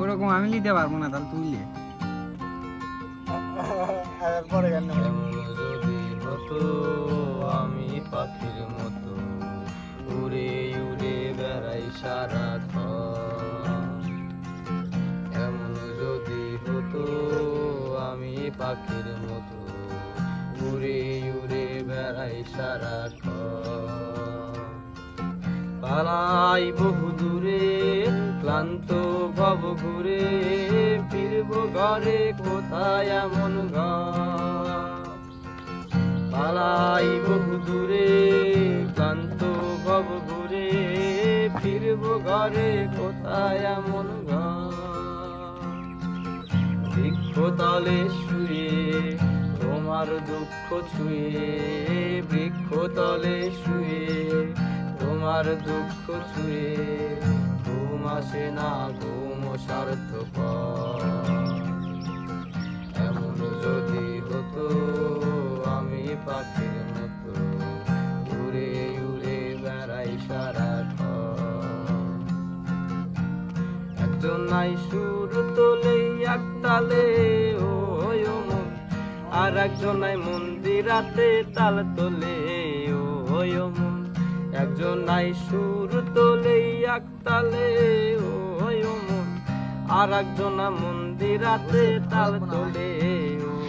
ওরকম আমি নিতে পারব না তাহলে তুই পরে গান যদি হতো আমি পাখির মতো উড়ে উড়ে বেড়াই সারাক্ষণ এমন যদি হতো আমি পাখির মতো উড়ে উড়ে বেড়াই সারাক্ষণ পালাই বহু দূরে ক্লান্ত ভব ঘুরে ফিরব ঘরে, কোথায় এমন পালাই বহু দূরে ক্লান্ত ভব ঘুরে ফিরব ঘরে, কোথায় এমন বৃক্ষতলে শুয়ে, তোমার দুঃখ ছুঁয়ে বৃক্ষতলে শুয়ে তোমার দুঃখ ছুঁয়ে, ঘুম আসে না, ঘুম সার্থক। এমন যদি হতো, আমি পাখির মতো উড়ে উড়ে বেড়াই সারাক্ষণ। একজন নাই সুর তোলে একতালে ও আর একজন নাই মন্দিরাতে তাল তোলে, ও একজন নাই সুর তোলে একতালে ও মন আর একজন মন্দিরাতে তাল তোলে